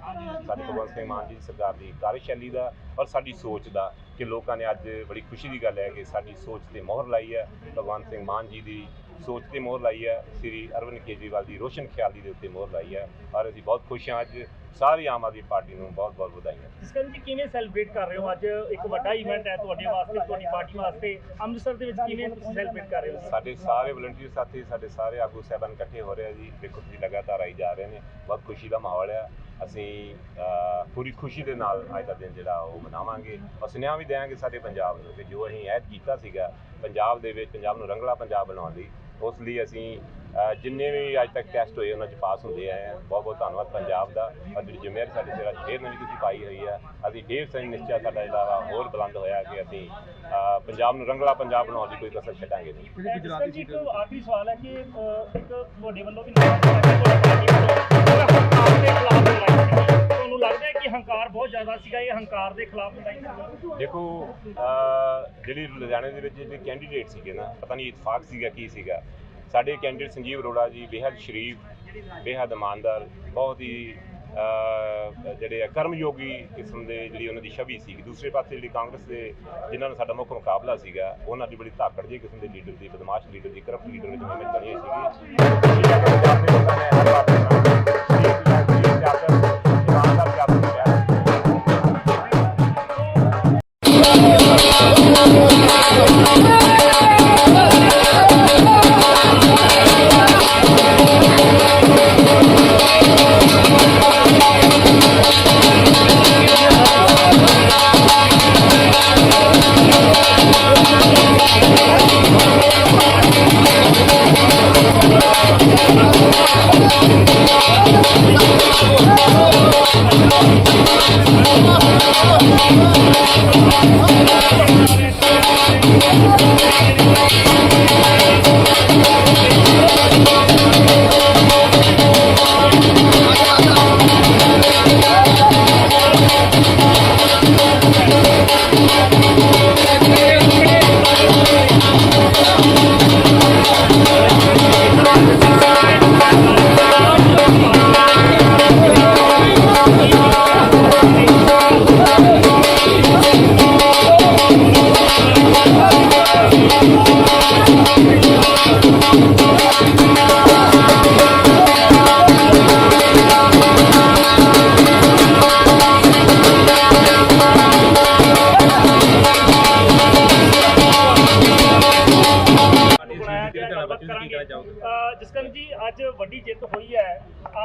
Speaker 1: ਸਾਡੇ ਭਗਵੰਤ ਸਿੰਘ ਮਾਨ ਜੀ ਦੀ ਸਰਕਾਰ ਦੀ ਕਾਰਜਸ਼ੈਲੀ ਦਾ ਔਰ ਸਾਡੀ ਸੋਚ ਦਾ ਕਿ ਲੋਕਾਂ ਨੇ ਅੱਜ ਬੜੀ ਖੁਸ਼ੀ ਦੀ ਗੱਲ ਹੈ ਕਿ ਸਾਡੀ ਸੋਚ ਤੇ ਮੋਹਰ ਲਾਈ ਹੈ। ਭਗਵੰਤ ਸਿੰਘ ਮਾਨ ਜੀ ਦੀ ਸੋਚ ਤੇ ਮੋਹਰ ਲਾਈ ਹੈ। ਸ੍ਰੀ ਅਰਵਿੰਦ ਕੇਜਰੀਵਾਲ ਦੀ ਰੋਸ਼ਨ ਖਿਆਲੀ ਦੇ ਉੱਤੇ ਮੋਹਰ ਲਾਈ ਹੈ ਔਰ ਅਸੀਂ ਬਹੁਤ ਖੁਸ਼ ਹਾਂ ਅੱਜ ਸਾਰੀ ਆਮ ਆਦਮੀ ਪਾਰਟੀ ਨੂੰ ਬਹੁਤ ਬਹੁਤ ਵਧਾਈਆਂ।
Speaker 2: ਜਸਕਰਨ ਜੀ ਕਿਵੇਂ ਸੈਲੀਬ੍ਰੇਟ ਕਰ ਰਹੇ ਹੋ? ਅੱਜ ਇੱਕ ਵੱਡਾ ਇਵੈਂਟ ਹੈ ਤੁਹਾਡੇ ਵਾਸਤੇ ਤੁਹਾਡੀ ਪਾਰਟੀ ਵਾਸਤੇ। ਅੰਮ੍ਰਿਤਸਰ ਦੇ ਵਿੱਚ ਕਿਵੇਂ ਤੁਸੀਂ ਸੈਲੀਬ੍ਰੇਟ ਕਰ ਰਹੇ ਹੋ?
Speaker 1: ਸਾਡੇ ਸਾਰੇ ਵਲੰਟੀਅਰ ਸਾਥੀ ਸਾਡੇ ਸਾਰੇ ਆਗੂ ਸਹਿਬਾਨ ਇਕੱਠੇ ਹੋ ਰਹੇ ਆ ਜੀ। ਦੇਖੋ ਤੁਸੀਂ ਲਗਾਤਾਰ ਆਈ ਜਾ ਰਹੇ ਨੇ। ਬਹੁਤ ਖੁਸ਼ੀ ਦਾ ਮਾਹੌਲ ਹੈ ਅਸੀਂ ਪੂਰੀ ਖੁਸ਼ੀ ਦੇ ਨਾਲ ਅੱਜ ਦਾ ਦਿਨ ਜਿਹੜਾ ਉਹ ਮਨਾਵਾਂਗੇ। ਔਰ ਸੁਨੇਹਾ ਵੀ ਦੇਵਾਂਗੇ ਸਾਡੇ ਪੰਜਾਬ ਨੂੰ ਕਿ ਜੋ ਅਸੀਂ ਐਡ ਕੀਤਾ ਸੀਗਾ ਪੰਜਾਬ ਦੇ ਵਿੱਚ ਪੰਜਾਬ ਨੂੰ ਰੰਗਲਾ ਪੰਜਾਬ ਬਣਾਉਣ ਲਈ ਉਸ ਲਈ ਅਸੀਂ ਜਿੰਨੇ ਵੀ ਅੱਜ ਤੱਕ ਟੈਸਟ ਹੋਏ ਉਹਨਾਂ 'ਚ ਪਾਸ ਹੁੰਦੇ ਆਏ ਆ। ਬਹੁਤ ਬਹੁਤ ਧੰਨਵਾਦ ਪੰਜਾਬ ਦਾ। ਔਰ ਜਿਹੜੀ ਜ਼ਿੰਮੇਵਾਰੀ ਸਾਡੇ ਸਿਰ ਫੇਰ ਨਵੀਂ ਤੁਸੀਂ ਪਾਈ ਹੋਈ ਆ। ਅਸੀਂ ਫੇਰ ਸਹੀ ਨਿਸ਼ਚਾ ਸਾਡਾ ਜਿਹੜਾ ਵਾ ਹੋਰ ਬੁਲੰਦ ਹੋਇਆ ਕਿ ਅਸੀਂ ਪੰਜਾਬ ਨੂੰ ਰੰਗਲਾ ਪੰਜਾਬ ਬਣਾਉਣ ਦੀ ਕੋਈ ਕਸਰ ਛੱਡਾਂਗੇ ਨਹੀਂ।
Speaker 2: ਜਿਸ ਜੀ ਇੱਕ ਆਖਰੀ ਸਵਾਲ ਹੈ ਕਿ ਅਹ, ਇੱਕ ਤੁਹਾਡੇ ਵੱਲੋਂ ਵੀ ਨਾਮ ਪਾਰਟੀ ਵੱਲੋਂ? ਹੰਕਾਰ ਦੇ ਖਿਲਾਫ ਲੜਾਈ ਸੀ ਤੁਹਾਨੂੰ ਲੱਗਦਾ ਹੈ ਕਿ ਹੰਕਾਰ ਬਹੁਤ ਜ਼ਿਆਦਾ ਸੀਗਾ ਇਹ ਹੰਕਾਰ ਦੇ ਖਿਲਾਫ ਲੜਾਈ ਸੀ?
Speaker 1: ਦੇਖੋ ਜਿਹੜੀ ਲੁਧਿਆਣੇ ਦੇ ਵਿੱਚ ਜਿਹੜੇ ਕੈਂਡੀਡੇਟ ਸੀਗੇ ਨਾ ਪਤਾ ਨਹੀਂ ਇਤਫਾਕ ਸੀਗਾ ਕੀ ਸੀਗਾ। ਸਾਡੇ ਕੈਂਡੀਡੇਟ ਸੰਜੀਵ ਅਰੋੜਾ ਜੀ ਬੇਹੱਦ ਸ਼ਰੀਫ, ਬੇਹੱਦ ਇਮਾਨਦਾਰ, ਬਹੁਤ ਹੀ ਜਿਹੜੇ ਆ ਕਰਮਯੋਗੀ ਕਿਸਮ ਦੇ ਜਿਹੜੀ ਉਹਨਾਂ ਦੀ ਛਵੀ ਸੀ ਦੂਸਰੇ ਪਾਸੇ ਜਿਹੜੀ ਕਾਂਗਰਸ ਦੇ ਜਿਨ੍ਹਾਂ ਨਾਲ ਸਾਡਾ ਮੁੱਖ ਮੁਕਾਬਲਾ ਸੀਗਾ, ਉਹਨਾਂ ਦੀ ਬੜੀ ਧਾਕੜ ਜਿਹੀ ਕਿਸਮ ਦੇ ਲੀਡਰ ਦੀ, ਬਦਮਾਸ਼ ਲੀਡਰ ਦੀ, ਕਰਪਟ ਲੀਡਰ ਦੀ ਮੈਂ ਬਣੀ ਸੀਗੀ। ਨੇ ਹਰ ਇਮਾਨਦਾਰ ਸਿਆਸਤ ਨੂੰ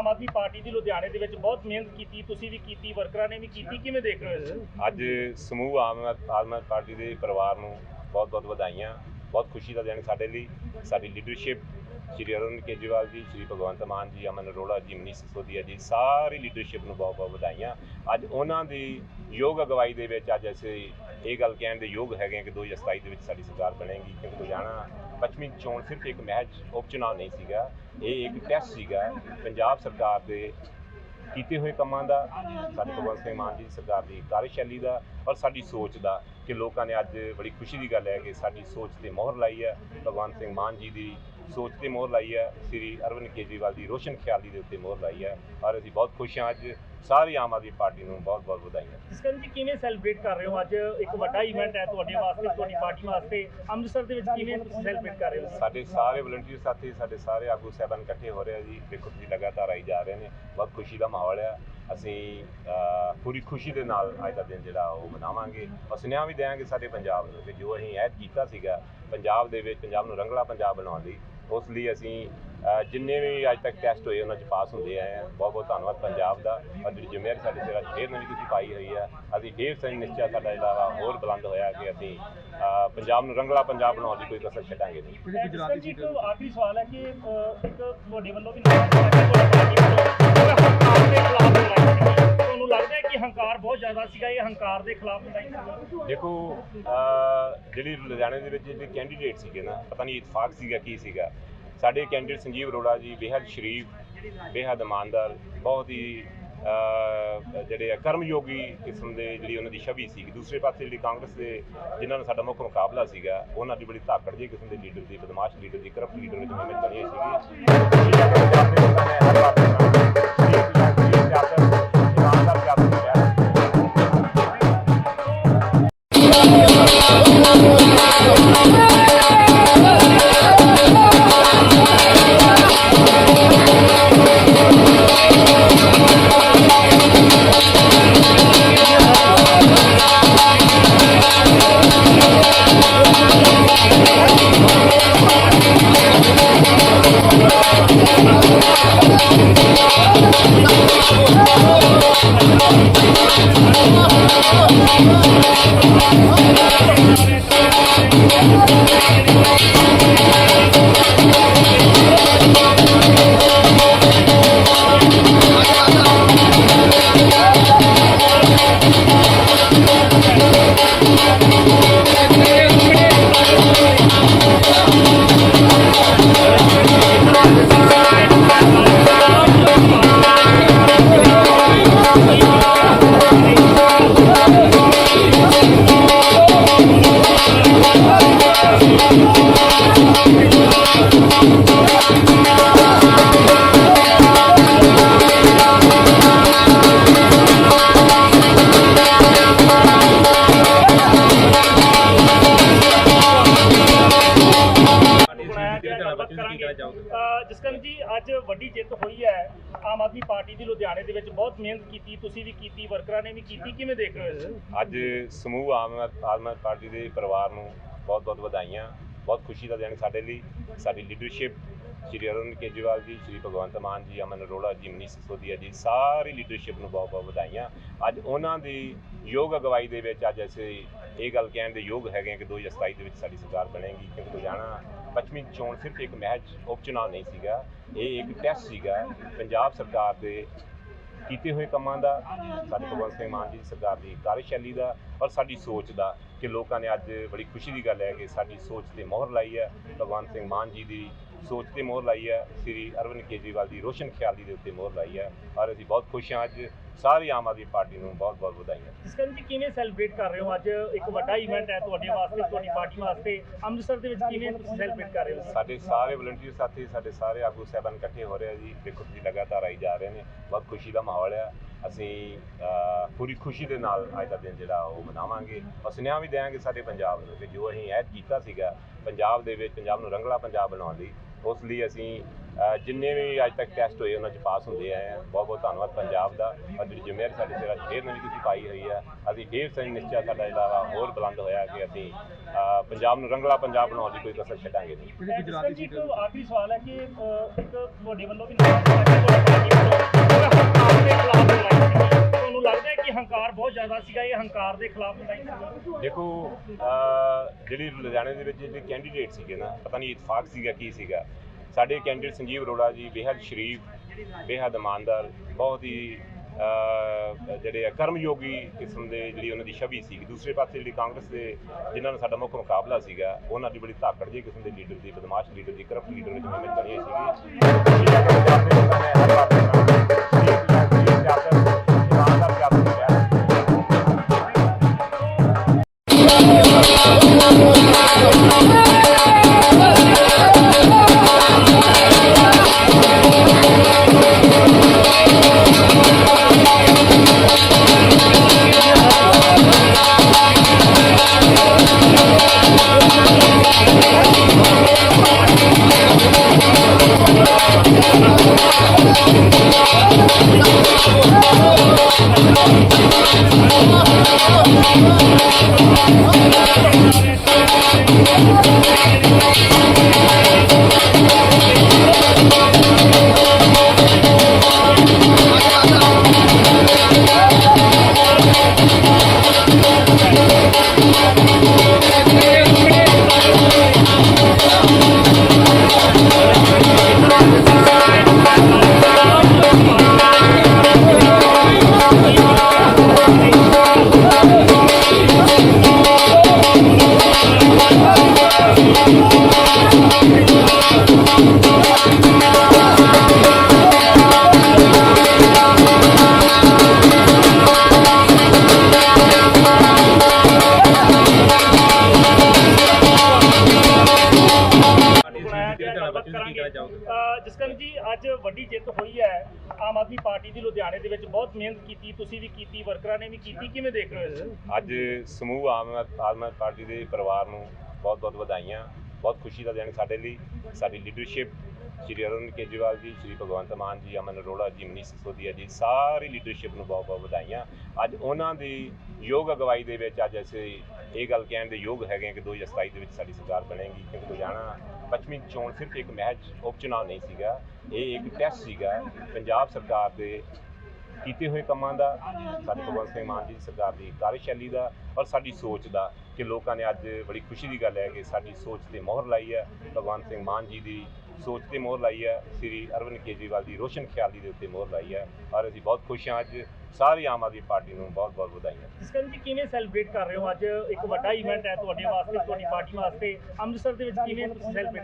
Speaker 2: ਆਮ ਆਦਮੀ ਪਾਰਟੀ ਦੀ ਲੁਧਿਆਣੇ ਦੇ ਵਿੱਚ ਬਹੁਤ ਮਿਹਨਤ ਕੀਤੀ, ਤੁਸੀਂ ਵੀ ਕੀਤੀ, ਵਰਕਰਾਂ ਨੇ ਵੀ ਕੀਤੀ, ਕਿਵੇਂ ਦੇਖ ਰਹੇ ਹੋ ਇਸ
Speaker 1: ਅੱਜ ਸਮੂਹ ਆਮ ਆਦਮੀ ਪਾਰਟੀ ਦੇ ਪਰਿਵਾਰ ਨੂੰ ਬਹੁਤ ਬਹੁਤ ਵਧਾਈਆਂ, ਬਹੁਤ ਖੁਸ਼ੀ ਦਾ ਦਿਨ ਸਾਡੇ ਲਈ, ਸਾਡੀ ਲੀਡਰਸ਼ਿਪ ਸ਼੍ਰੀ ਅਰਵਿੰਦ ਕੇਜਰੀਵਾਲ ਜੀ, ਸ਼੍ਰੀ ਭਗਵੰਤ ਮਾਨ ਜੀ, ਅਮਨ ਅਰੋੜਾ ਜੀ, ਮਨੀਸ਼ ਸਿਸੋਦੀਆ ਜੀ, ਸਾਰੀ ਲੀਡਰਸ਼ਿਪ ਨੂੰ ਬਹੁਤ ਬਹੁਤ ਵਧਾਈਆਂ। ਅੱਜ ਉਹਨਾਂ ਦੀ ਯੋਗ ਅਗਵਾਈ ਦੇ ਵਿੱਚ ਅੱਜ ਅਸੀਂ ਇਹ ਗੱਲ ਕਹਿਣ ਦੇ ਯੋਗ ਹੈਗੇ ਹਾਂ ਕਿ 2027 ਦੇ ਵਿੱਚ ਸਾਡੀ ਸਰਕਾਰ ਬਣੇਗੀ, ਕਿਉਂਕਿ ਲੁਧਿਆਣਾ ਪੱਛਮੀ ਚੋਣ ਸਿਰਫ ਇੱਕ ਮਹਿਜ ਉਪ ਚੁਣਾਵ ਨਹੀਂ ਸੀਗਾ, ਇਹ ਇੱਕ ਟੈਸਟ ਸੀਗਾ। ਪੰਜਾਬ ਸਰਕਾਰ ਦੇ ਕੀਤੇ ਹੋਏ ਕੰਮਾਂ ਦਾ, ਸਾਡੇ ਭਗਵੰਤ ਸਿੰਘ ਮਾਨ ਜੀ ਸਰਕਾਰ ਦੀ ਕਾਰਜਸ਼ੈਲੀ ਦਾ ਔਰ ਸਾਡੀ ਸੋਚ ਦਾ ਕਿ ਲੋਕਾਂ ਨੇ ਅੱਜ ਬੜੀ ਖੁਸ਼ੀ ਦੀ ਗੱਲ ਹੈ ਕਿ ਸਾਡੀ ਸੋਚ ਤੇ ਮੋਹਰ ਲਾਈ ਹੈ। ਭਗਵੰਤ ਸਿੰਘ ਮਾਨ ਜੀ ਦੀ ਸੋਚ ਤੇ ਮੋਹਰ ਲਾਈ ਹੈ। ਸ੍ਰੀ ਅਰਵਿੰਦ ਕੇਜਰੀਵਾਲ ਦੀ ਰੋਸ਼ਨ ਖਿਆਲੀ ਦੇ ਉੱਤੇ ਮੋਹਰ ਲਾਈ ਹੈ। ਔਰ ਅਸੀਂ ਬਹੁਤ ਖੁਸ਼ ਹਾਂ ਅੱਜ ਸਾਰੀ ਆਮ ਆਦਮੀ ਪਾਰਟੀ ਨੂੰ ਬਹੁਤ ਬਹੁਤ ਵਧਾਈਆਂ।
Speaker 2: ਜਸਕਰਨ ਜੀ ਕਿਵੇਂ ਸੈਲੀਬ੍ਰੇਟ ਕਰ ਰਹੇ ਹੋ? ਅੱਜ ਇੱਕ ਵੱਡਾ ਇਵੈਂਟ ਹੈ ਤੁਹਾਡੇ ਵਾਸਤੇ ਤੁਹਾਡੀ ਪਾਰਟੀ ਵਾਸਤੇ। ਅੰਮ੍ਰਿਤਸਰ ਦੇ ਵਿੱਚ ਕਿਵੇਂ ਸੈਲੀਬ੍ਰੇਟ ਕਰ ਰਹੇ ਹੋ?
Speaker 1: ਸਾਡੇ ਸਾਰੇ ਵਲੰਟੀਅਰ ਸਾਥੀ ਸਾਡੇ ਸਾਰੇ ਆਗੂ ਸਾਹਿਬਾਨ ਇਕੱਠੇ ਹੋ ਰਹੇ ਆ ਜੀ। ਦੇਖੋ ਤੁਸੀਂ ਲਗਾਤਾਰ ਆਈ ਜਾ ਰਹੇ ਨੇ। ਬਹੁਤ ਖੁਸ਼ੀ ਦਾ ਮਾਹੌਲ ਆ। ਅਸੀਂ ਪੂਰੀ ਖੁਸ਼ੀ ਦੇ ਨਾਲ ਅੱਜ ਦਾ ਦਿਨ ਜਿਹੜਾ ਉਹ ਮਨਾਵਾਂਗੇ। ਔਰ ਸੁਨੇਹਾ ਵੀ ਦੇਵਾਂਗੇ ਸਾਡੇ ਪੰਜਾਬ ਨੂੰ ਕਿ ਜੋ ਅਸੀਂ ਐਡ ਕੀਤਾ ਸੀਗਾ ਪੰਜਾਬ ਦੇ ਵਿੱਚ ਪੰਜਾਬ ਨੂੰ ਰੰਗਲਾ ਪੰਜਾਬ ਬਣਾਉਣ ਲਈ ਉਸ ਲਈ ਅਸੀਂ ਜਿੰਨੇ ਵੀ ਅੱਜ ਤੱਕ ਟੈਸਟ ਹੋਏ ਉਹਨਾਂ 'ਚ ਪਾਸ ਹੁੰਦੇ ਆਏ ਆ। ਬਹੁਤ ਬਹੁਤ ਧੰਨਵਾਦ ਪੰਜਾਬ ਦਾ। ਔਰ ਜਿਹੜੀ ਜ਼ਿੰਮੇਵਾਰੀ ਸਾਡੇ ਸਿਰ ਫੇਰ ਨਵੀਂ ਤੁਸੀਂ ਪਾਈ ਹੋਈ ਆ। ਅਸੀਂ ਫੇਰ ਸਹੀ ਨਿਸ਼ਚਾ ਸਾਡਾ ਜਿਹੜਾ ਵਾ ਹੋਰ ਬੁਲੰਦ ਹੋਇਆ ਕਿ ਅਸੀਂ ਪੰਜਾਬ ਨੂੰ ਰੰਗਲਾ ਪੰਜਾਬ ਬਣਾਉਣ ਦੀ ਕੋਈ ਕਸਰ ਛੱਡਾਂਗੇ ਨਹੀਂ।
Speaker 2: ਜਸਕਰਨ ਜੀ ਇੱਕ ਆਖਰੀ ਸਵਾਲ ਹੈ ਕਿ ਅਹ, ਇੱਕ ਤੁਹਾਡੇ ਵੱਲੋਂ ਵੀ ਨਾਮ ਪਾਰਟੀ ਵੱਲੋਂ? ਹੰਕਾਰ ਦੇ ਖਿਲਾਫ ਲੜਾਈ ਸੀ ਤੁਹਾਨੂੰ ਲੱਗਦਾ ਹੈ ਕਿ ਹੰਕਾਰ ਬਹੁਤ ਜ਼ਿਆਦਾ ਸੀਗਾ ਇਹ ਹੰਕਾਰ ਦੇ ਖਿਲਾਫ ਲੜਾਈ ਸੀ
Speaker 1: ਦੇਖੋ ਜਿਹੜੀ ਲੁਧਿਆਣੇ ਦੇ ਵਿੱਚ ਜਿਹੜੇ ਕੈਂਡੀਡੇਟ ਸੀਗੇ ਨਾ ਪਤਾ ਨਹੀਂ ਇਤਫਾਕ ਸੀਗਾ ਕੀ ਸੀਗਾ। ਸਾਡੇ ਕੈਂਡੀਡੇਟ ਸੰਜੀਵ ਅਰੋੜਾ ਜੀ ਬੇਹੱਦ ਸ਼ਰੀਫ, ਬੇਹੱਦ ਇਮਾਨਦਾਰ, ਬਹੁਤ ਹੀ ਜਿਹੜੇ ਆ ਕਰਮਯੋਗੀ ਕਿਸਮ ਦੇ ਜਿਹੜੀ ਉਹਨਾਂ ਦੀ ਛਵੀ ਸੀ ਦੂਸਰੇ ਪਾਸੇ ਜਿਹੜੀ ਕਾਂਗਰਸ ਦੇ ਜਿਨ੍ਹਾਂ ਨਾਲ ਸਾਡਾ ਮੁੱਖ ਮੁਕਾਬਲਾ ਸੀਗਾ, ਉਹਨਾਂ ਦੀ ਬੜੀ ਧਾਕੜ ਜਿਹੀ ਕਿਸਮ ਦੇ ਲੀਡਰ ਦੀ, ਬਦਮਾਸ਼ ਲੀਡਰ ਦੀ, ਕਰਪਟ ਲੀਡਰ ਦੀ ਜਿਵੇਂ ਮੈਂ ਬਣੀ ਸੀਗੀ। ਇਮਾਨਦਾਰ ਸਿਆਸਤ ਨੂੰ
Speaker 2: ਆਮ ਆਦਮੀ ਪਾਰਟੀ ਦੇ
Speaker 1: ਪਰਿਵਾਰ ਨੂੰ ਬਹੁਤ ਬਹੁਤ ਵਧਾਈਆਂ। ਬਹੁਤ ਖੁਸ਼ੀ ਦਾ ਦਿਨ ਸਾਡੇ ਲਈ। ਸਾਡੀ ਲੀਡਰਸ਼ਿਪ ਸ਼੍ਰੀ ਅਰਵਿੰਦ ਕੇਜਰੀਵਾਲ ਜੀ, ਸ਼੍ਰੀ ਭਗਵੰਤ ਮਾਨ ਜੀ, ਅਮਨ ਅਰੋੜਾ ਜੀ, ਮਨੀਸ਼ ਸਿਸੋਦੀਆ ਜੀ, ਸਾਰੀ ਲੀਡਰਸ਼ਿਪ ਨੂੰ ਬਹੁਤ ਬਹੁਤ ਵਧਾਈਆਂ। ਅੱਜ ਉਹਨਾਂ ਦੀ ਯੋਗ ਅਗਵਾਈ ਦੇ ਵਿੱਚ ਅੱਜ ਅਸੀਂ ਇਹ ਗੱਲ ਕਹਿਣ ਦੇ ਯੋਗ ਹੈਗੇ ਹਾਂ ਕਿ 2027 ਦੇ ਵਿੱਚ ਸਾਡੀ ਸਰਕਾਰ ਬਣੇਗੀ, ਕਿਉਂਕਿ ਲੁਧਿਆਣਾ ਪੱਛਮੀ ਚੋਣ ਸਿਰਫ ਇੱਕ ਮਹਿਜ ਉਪ ਨਹੀਂ ਸੀਗਾ, ਇਹ ਇੱਕ ਟੈਸਟ ਸੀਗਾ। ਪੰਜਾਬ ਸਰਕਾਰ ਦੇ ਕੀਤੇ ਹੋਏ ਕੰਮਾਂ ਦਾ, ਸਾਡੇ ਭਗਵੰਤ ਸਿੰਘ ਮਾਨ ਜੀ ਦੀ ਸਰਕਾਰ ਦੀ ਕਾਰਜਸ਼ੈਲੀ ਦਾ ਔਰ ਸਾਡੀ ਸੋਚ ਦਾ ਕਿ ਲੋਕਾਂ ਨੇ ਅੱਜ ਬੜੀ ਖੁਸ਼ੀ ਦੀ ਗੱਲ ਹੈ ਕਿ ਸਾਡੀ ਸੋਚ ਤੇ ਮੋਹਰ ਲਾਈ ਹੈ, ਭਗਵੰਤ ਸਿੰਘ ਮਾਨ ਜੀ ਦੀ ਸੋਚ ਤੇ ਮੋਹਰ ਲਾਈ ਹੈ, ਸ੍ਰੀ ਅਰਵਿੰਦ ਕੇਜਰੀਵਾਲ ਦੀ ਰੋਸ਼ਨ ਖਿਆਲੀ ਦੇ ਉੱਤੇ ਮੋਹਰ ਲਾਈ ਹੈ ਔਰ ਅਸੀਂ ਬਹੁਤ ਖੁਸ਼ ਹਾਂ ਅੱਜ ਸਾਰੀ ਆਮ ਆਦਮੀ ਪਾਰਟੀ ਨੂੰ ਬਹੁਤ ਬਹੁਤ ਵਧਾਈਆਂ।
Speaker 2: ਜਸਕਰਨ ਜੀ ਕਿਵੇਂ ਸੈਲੀਬ੍ਰੇਟ ਕਰ ਰਹੇ ਹੋ? ਅੱਜ ਇੱਕ ਵੱਡਾ ਇਵੈਂਟ ਹੈ ਤੁਹਾਡੇ ਵਾਸਤੇ ਤੁਹਾਡੀ ਪਾਰਟੀ ਵਾਸਤੇ। ਅੰਮ੍ਰਿਤਸਰ ਦੇ ਵਿੱਚ ਕਿਵੇਂ ਤੁਸੀਂ ਸੈਲੀਬ੍ਰੇਟ ਕਰ ਰਹੇ ਹੋ?
Speaker 1: ਸਾਡੇ ਸਾਰੇ ਵਲੰਟੀਅਰ ਸਾਥੀ ਸਾਡੇ ਸਾਰੇ ਆਗੂ ਸਹਿਬਾਨ ਇਕੱਠੇ ਹੋ ਰਹੇ ਆ ਜੀ। ਦੇਖੋ ਤੁਸੀਂ ਲਗਾਤਾਰ ਆਈ ਜਾ ਰਹੇ ਨੇ। ਬਹੁਤ ਖੁਸ਼ੀ ਦਾ ਮਾਹੌਲ ਹੈ ਅਸੀਂ ਪੂਰੀ ਖੁਸ਼ੀ ਦੇ ਨਾਲ ਅੱਜ ਦਾ ਦਿਨ ਜਿਹੜਾ ਉਹ ਮਨਾਵਾਂਗੇ। ਔਰ ਸੁਨੇਹਾ ਵੀ ਦੇਵਾਂਗੇ ਸਾਡੇ ਪੰਜਾਬ ਨੂੰ ਕਿ ਜੋ ਅਸੀਂ ਐਡ ਕੀਤਾ ਸੀਗਾ ਪੰਜਾਬ ਦੇ ਵਿੱਚ ਪੰਜਾਬ ਨੂੰ ਰੰਗਲਾ ਪੰਜਾਬ ਬਣਾਉਣ ਲਈ ਉਸ ਲਈ ਅਸੀਂ ਜਿੰਨੇ ਵੀ ਅੱਜ ਤੱਕ ਟੈਸਟ ਹੋਏ ਉਹਨਾਂ 'ਚ ਪਾਸ ਹੁੰਦੇ ਆਏ ਹਾਂ। ਬਹੁਤ ਬਹੁਤ ਧੰਨਵਾਦ ਪੰਜਾਬ ਦਾ। ਔਰ ਜਿਹੜੀ ਜ਼ਿੰਮੇਵਾਰੀ ਸਾਡੇ ਸਿਰ 'ਚ ਫੇਰ ਨਵੀਂ ਤੁਸੀਂ ਪਾਈ ਹੋਈ ਹੈ ਅਸੀਂ ਫੇਰ ਸਹੀ ਨਿਸ਼ਚਾ ਸਾਡਾ ਜਿਹੜਾ ਵਾ ਹੋਰ ਬੁਲੰਦ ਹੋਇਆ ਕਿ ਅਸੀਂ ਪੰਜਾਬ ਨੂੰ ਰੰਗਲਾ ਪੰਜਾਬ ਬਣਾਉਣ ਦੀ ਕੋਈ ਕਸਰ ਛੱਡਾਂਗੇ ਨਹੀਂ।
Speaker 2: ਜਸਕਰਨ ਜੀ ਇੱਕ ਆਖਰੀ ਸਵਾਲ ਹੈ ਕਿ ਅਹ, ਇੱਕ ਤੁਹਾਡੇ ਵੱਲੋਂ ਵੀ ਨਾਮ ਹੈ ਕਿ ਤੁਹਾਡੀ ਪਾਰਟੀ ਵੱਲੋਂ ਉਹ ਹੰਕਾਰ ਦੇ ਖਿਲਾਫ ਲੜਾਈ ਸੀ ਤੁਹਾਨੂੰ ਲੱਗਦਾ ਹੈ ਕਿ ਹੰਕਾਰ ਬਹੁਤ ਜ਼ਿਆਦਾ ਸੀਗਾ, ਇਹ ਹੰਕਾਰ ਦੇ ਖਿਲਾਫ ਲੜਾਈ ਸੀ।
Speaker 1: ਦੇਖੋ ਜਿਹੜੀ ਲੁਧਿਆਣੇ ਦੇ ਵਿੱਚ ਜਿਹੜੇ ਕੈਂਡੀਡੇਟ ਸੀਗੇ ਨਾ, ਪਤਾ ਨਹੀਂ ਇਤਫਾਕ ਸੀਗਾ ਕੀ ਸੀਗਾ। ਸਾਡੇ ਕੈਂਡੀਡੇਟ ਸੰਜੀਵ ਅਰੋੜਾ ਜੀ ਬੇਹੱਦ ਸ਼ਰੀਫ, ਬੇਹੱਦ ਇਮਾਨਦਾਰ, ਬਹੁਤ ਹੀ ਜਿਹੜੇ ਆ ਕਰਮਯੋਗੀ ਕਿਸਮ ਦੇ ਜਿਹੜੀ ਉਹਨਾਂ ਦੀ ਛਵੀ ਸੀ। ਦੂਸਰੇ ਪਾਸੇ ਜਿਹੜੀ ਕਾਂਗਰਸ ਦੇ ਜਿਨ੍ਹਾਂ ਨਾਲ ਸਾਡਾ ਮੁੱਖ ਮੁਕਾਬਲਾ ਸੀਗਾ, ਉਹਨਾਂ ਦੀ ਬੜੀ ਧਾਕੜ ਜਿਹੀ ਕਿਸਮ ਦੇ ਲੀਡਰ ਦੀ, ਬਦਮਾਸ਼ ਲੀਡਰ ਦੀ ਕਰਪਟ ਲੀਡਰ ਵਿੱਚ ਮੈਂ ਬਣੀ ਸੀਗੀ
Speaker 2: ਪਾਰਟੀ ਦੇ
Speaker 1: ਪਰਿਵਾਰ ਨੂੰ ਬਹੁਤ ਬਹੁਤ ਵਧਾਈਆਂ। ਬਹੁਤ ਖੁਸ਼ੀ ਦਾ ਦਿਨ ਸਾਡੇ ਲਈ। ਸਾਡੀ ਲੀਡਰਸ਼ਿਪ ਸ਼੍ਰੀ ਅਰਵਿੰਦ ਕੇਜਰੀਵਾਲ ਜੀ, ਸ਼੍ਰੀ ਭਗਵੰਤ ਮਾਨ ਜੀ, ਅਮਨ ਅਰੋੜਾ ਜੀ, ਮਨੀਸ਼ ਸਿਸੋਦੀਆ ਜੀ, ਸਾਰੀ ਲੀਡਰਸ਼ਿਪ ਨੂੰ ਬਹੁਤ ਬਹੁਤ ਵਧਾਈਆਂ। ਅੱਜ ਉਹਨਾਂ ਦੀ ਯੋਗ ਅਗਵਾਈ ਦੇ ਵਿੱਚ ਅੱਜ ਅਸੀਂ ਇਹ ਗੱਲ ਕਹਿਣ ਦੇ ਯੋਗ ਹੈਗੇ ਹਾਂ ਕਿ 2027 ਦੇ ਵਿੱਚ ਸਾਡੀ ਸਰਕਾਰ ਬਣੇਗੀ, ਕਿਉਂਕਿ ਲੁਧਿਆਣਾ ਪੱਛਮੀ ਚੋਣ ਸਿਰਫ ਇੱਕ ਮਹਿਜ ਉਪ ਚੁਣਾਵ ਨਹੀਂ ਸੀਗਾ। ਇਹ ਇੱਕ ਟੈਸਟ ਸੀਗਾ। ਪੰਜਾਬ ਸਰਕਾਰ ਦੇ ਕੀਤੇ ਹੋਏ ਕੰਮਾਂ ਦਾ, ਸਾਡੇ ਭਗਵੰਤ ਸਿੰਘ ਮਾਨ ਜੀ ਦੀ ਸਰਕਾਰ ਦੀ ਕਾਰਜਸ਼ੈਲੀ ਦਾ ਔਰ ਸਾਡੀ ਸੋਚ ਦਾ ਕਿ ਲੋਕਾਂ ਨੇ ਅੱਜ ਬੜੀ ਖੁਸ਼ੀ ਦੀ ਗੱਲ ਹੈ ਕਿ ਸਾਡੀ ਸੋਚ ਤੇ ਮੋਹਰ ਲਾਈ ਹੈ। ਭਗਵੰਤ ਸਿੰਘ ਮਾਨ ਜੀ ਦੀ ਸੋਚ ਤੇ ਮੋਹਰ ਲਾਈ ਹੈ। ਸ੍ਰੀ ਅਰਵਿੰਦ ਕੇਜਰੀਵਾਲ ਦੀ ਰੋਸ਼ਨ ਖਿਆਲੀ ਦੇ ਉੱਤੇ ਮੋਹਰ ਲਾਈ ਹੈ ਔਰ ਅਸੀਂ ਬਹੁਤ ਖੁਸ਼ ਹਾਂ ਅੱਜ ਸਾਰੀ ਆਮ ਆਦਮੀ ਪਾਰਟੀ ਨੂੰ ਬਹੁਤ ਬਹੁਤ ਵਧਾਈਆਂ।
Speaker 2: ਜਸਕਰਨ ਜੀ ਕਿਵੇਂ ਸੈਲੀਬ੍ਰੇਟ ਕਰ ਰਹੇ ਹੋ? ਅੱਜ ਇੱਕ ਵੱਡਾ ਇਵੈਂਟ ਹੈ ਤੁਹਾਡੇ ਵਾਸਤੇ, ਤੁਹਾਡੀ ਪਾਰਟੀ ਵਾਸਤੇ। ਅੰਮ੍ਰਿਤਸਰ ਦੇ ਵਿੱਚ ਕਿਵੇਂ ਤੁਸੀਂ ਸੈਲੀਬ੍ਰੇਟ